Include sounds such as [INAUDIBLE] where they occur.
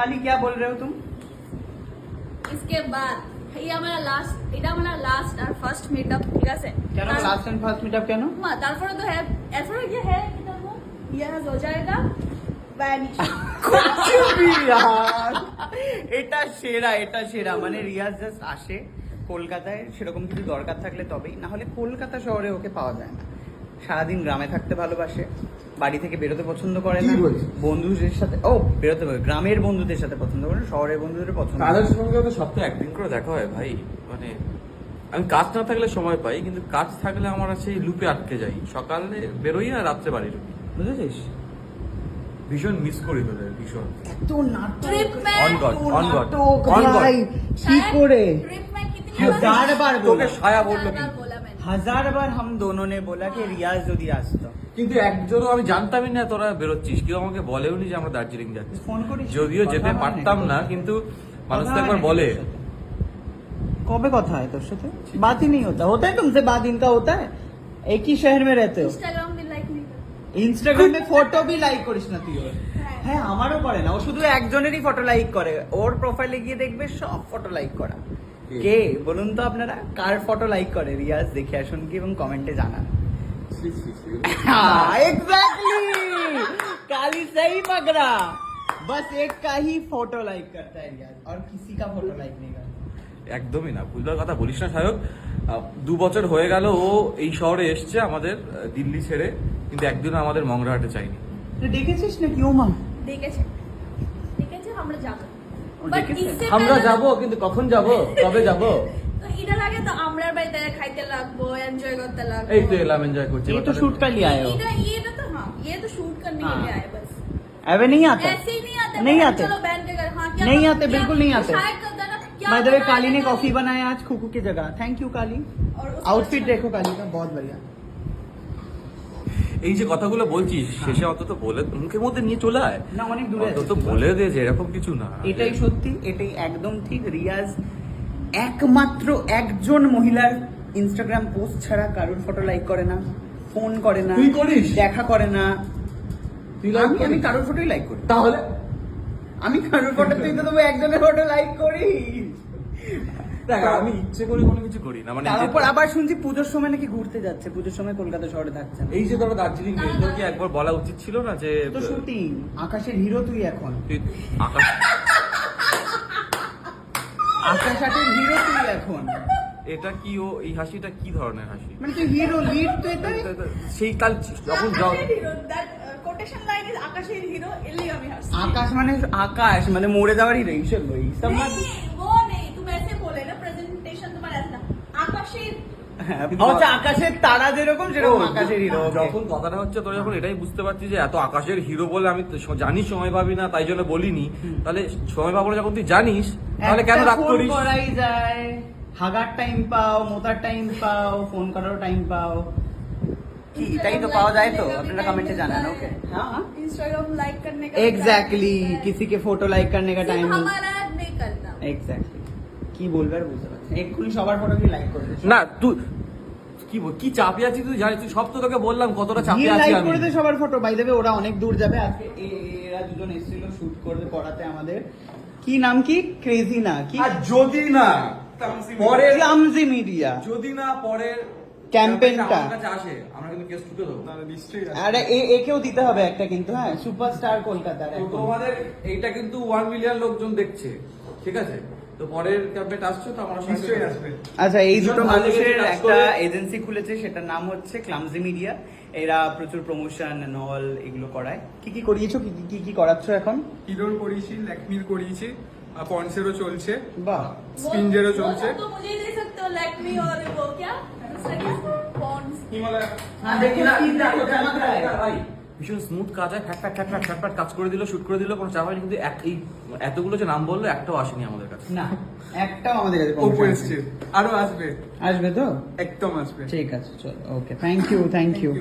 काली क्या बोल रहे हो तुम? इसके बाद লাস্ট এটা আমরা লাস্ট আর ফার্স্ট মিটআপ ঠিক আছে এটা সেরা এটা সেরা। মানে রিয়াজ জাস্ট আসে কলকাতায় সেরকম কিছু দরকার থাকলে তবেই। না হলে কলকাতা শহরে ওকে পাওয়া যায় না। সারাদিন গ্রামে থাকতে ভালোবাসে। বাড়ি থেকে বেরোতে পছন্দ করে না? বন্ধুদের সাথে ও বেরোতে পারে। গ্রামের বন্ধুদের সাথে পছন্দ করে শহরের বন্ধুদের পছন্দ তাদের সঙ্গে তো সপ্তাহে একদিন করে দেখা হয় ভাই মানে আমি কাজ না থাকলে সময় পাই কিন্তু কাজ থাকলে আমার সেই লুপে আটকে যাই। সকালে বেরোই আর রাত্রে বাড়ি ঢুকি। বুঝেছিস? ভীষণ মিস করি তোদের ভীষণ। এত নাটক। On god on god on god কি করে? হ্যাঁ, বারবার তোকে সায়া বলল কিন্তু। হাজার বার হাম দোনো নে বলা কি রিয়াজ যদি আসতো কিন্তু একজনও আমি জানতামই না তোরা বেরোচ্ছিস কেউ আমাকে বলেও নি যে আমরা দার্জিলিং যাচ্ছি ফোন করিস যদিও কথা যেতে হয় পারতাম নাকি? না কিন্তু মানুষ তো কথা একবার হয় বলে নাকি তোর সাথে? कब কথা है তোর সাথে बात ही नहीं होता होता है तुमसे बात इनका होता है एक ही शहर में रहते हो इंस्टाग्राम भी लाइक नहीं करता ইনস্টাগ্রামে ফটো বি লাইক করিস না তুই ওর হ্যাঁ আমারও করে না ও শুধু একজনেরই ফটো লাইক করে ওর প্রোফাইলে গিয়ে দেখবে সব ফটো লাইক করা কে? কে বলুন তো আপনারা কার ফটো লাইক করে রিয়াজ দেখে আসুন কি এবং কমেন্টে জানান [LAUGHS] एग्जैक्टली काली सही पकड़ा बस एक का ही फोटो लाइक करता है रियाज और किसी का फोटो लाइक नहीं करता একদমই না ভুলবার কথা বলিস না সায়ক আহ, দু বছর হয়ে গেল ও এই শহরে এসছে আমাদের আহ, দিল্লি ছেড়ে কিন্তু একদিনও আমাদের মংরাহাটে চাইনি তুই দেখেছিস না কি মা দেখেছে দেখেছে আমরা যাবো আমরা पहले যাব কিন্তু কখন যাব কবে যাব তো [LAUGHS] এটার আগে তো আমরা বাড়িতে খাইতে লাগবো এনজয় করতে লাগবো এই তো এলাম এনজয় করছি ये तो शूट कर लिया है वो এটা এটা তো हाँ ये तो शूट करने के हाँ। लिए आए बस अबे नहीं आता ऐसे ही नहीं आते नहीं बहन, आते चलो बहन के घर हाँ क्या नहीं क्या- आते, बिल्कुल नहीं आते। शायद करता ना, क्या बाय द वे बनाया काली ने है कॉफी बनाया आज खुकू की जगह थैंक यू काली और उसका आउटफिट अच्छा- देखो काली का बहुत बढ़िया এই যে কথাগুলো বলছিস শেষে অন্তত বলে মুখের মধ্যে নিয়ে চলে আয়। না অনেক দূরে। অন্তত বলে দে যে এরকম কিছু না। এটাই সত্যি এটাই একদম ঠিক। রিয়াজ একমাত্র একজন মহিলার ইনস্টাগ্রাম পোস্ট ছাড়া কারোর ফটো লাইক করে না ফোন করে না তুই করিস? দেখা করে না। তুই আমি আমি কারোর ফটোই লাইক করি তাহলে? আমি কারোর ফটো তুই তো তবু একজনের ফটো লাইক করি দেখ আমি ইচ্ছে করে কোনো কিছু করি না মানে তার যে- উপর আবার শুনছি পুজোর সময় নাকি ঘুরতে যাচ্ছে পুজোর সময় কলকাতা শহরে থাকছে এই যে ধরো দার্জিলিং তোর কি একবার বলা উচিত ছিল না যে তো শুটিং আকাশের হিরো তুই এখন। তুই আকাশ আকাশ আটের হিরো তুই এখন। এটা কি ও এই হাসিটা কি ধরনের হাসি? মানে তুই হিরো লিড তুই তাই সেই কাল যখন আকাশের আকাশের হিরো আমি হাসছি। আকাশ মানে আকাশ মানে মরে যাওয়ার হিরো আচ্ছা আকাশের তারা যেরকম সেরকম ও, আকাশের হিরো যখন কথাটা হচ্ছে তোর যখন এটাই বুঝতে পারছিস যে এত আকাশের হিরো বলে আমি তো স- জানি সময় পাবি না তাই জন্য বলিনি তাহলে সময় পাবো না যখন তুই জানিস তাহলে কেন রাগ করিস করাই যায় হাগার টাইম পাও মোতার টাইম পাও ফোন করারও টাইম পাও কি এটাই তো পাওয়া যায় তো আপনারা কমেন্টে জানান ওকে हाँ इंस्टाग्राम लाइक करने का एग्जैक्टली किसी के फोटो लाइक करने का टाइम हमारा नहीं करता এক্স্যাক্টলি কি বলবে আর বুঝতে পারছি এক্ষুনি সবার ফটো কি লাইক করবে না তুই কি বল- কি চাপে আছিস তুই? জানিস তুই সব তো তোকে বললাম কতটা চাপে আছি আমি করে দে সবার ফটো বাই দেবে ওরা অনেক দূর যাবে। আজকে এ- এরা দুজন এসেছিল শুট করবে পড়াতে আমাদের। কি নাম কি? ক্রেজি না কি? আর যদি না পরের ক্লামজি মিডিয়া যদি না পরের ক্যাম্পেইনটা। আসে আমরা কিন্তু কেস দেবো। আরে এ একেও দিতে হবে একটা কিন্তু হ্যাঁ? সুপারস্টার কলকাতার তোমাদের এইটা কিন্তু ওয়ান মিলিয়ন লোকজন দেখছে ঠিক আছে? তো পরের ক্যাম্পেইন আসছে তো আমরা নিশ্চয়ই আসবে আচ্ছা এই ভীষণ দুটো ভালো লেগেছে মানুষের কাজ একটা করে। এজেন্সি খুলেছে সেটার নাম হচ্ছে ক্লামজি মিডিয়া এরা প্রচুর প্রমোশন নল এগুলো করায় কি কি করিয়েছো কি কি- কি কি করাচ্ছ এখন হিরোর করিয়েছি ল্যাকমির করিয়েছি আর পন্সেরও চলছে বাহ স্পিনজেরও वो চলছে सब तो मुझे ही दे सकते हो लैक्मी और वो क्या दूसरा क्या पॉन्ड्स হিমালয় হ্যাঁ দেখো skin দেখো, চমক रहा है। ভাই, ভীষণ স্মুথ কাজ হয় ফ্যাট ফ্যাট ফ্যাট ফ্যাট কাজ করে দিল শুট করে দিল কোনো চাপ হয়নি কিন্তু এক- এই এতগুলো যে নাম বলল একটাও আসেনি আমাদের কাছে। না একটাও আমাদের কাছে ওপো এসছে। আরও আসবে। আসবে তো? একদম আসবে। ঠিক আছে চলো okay thank you thank you.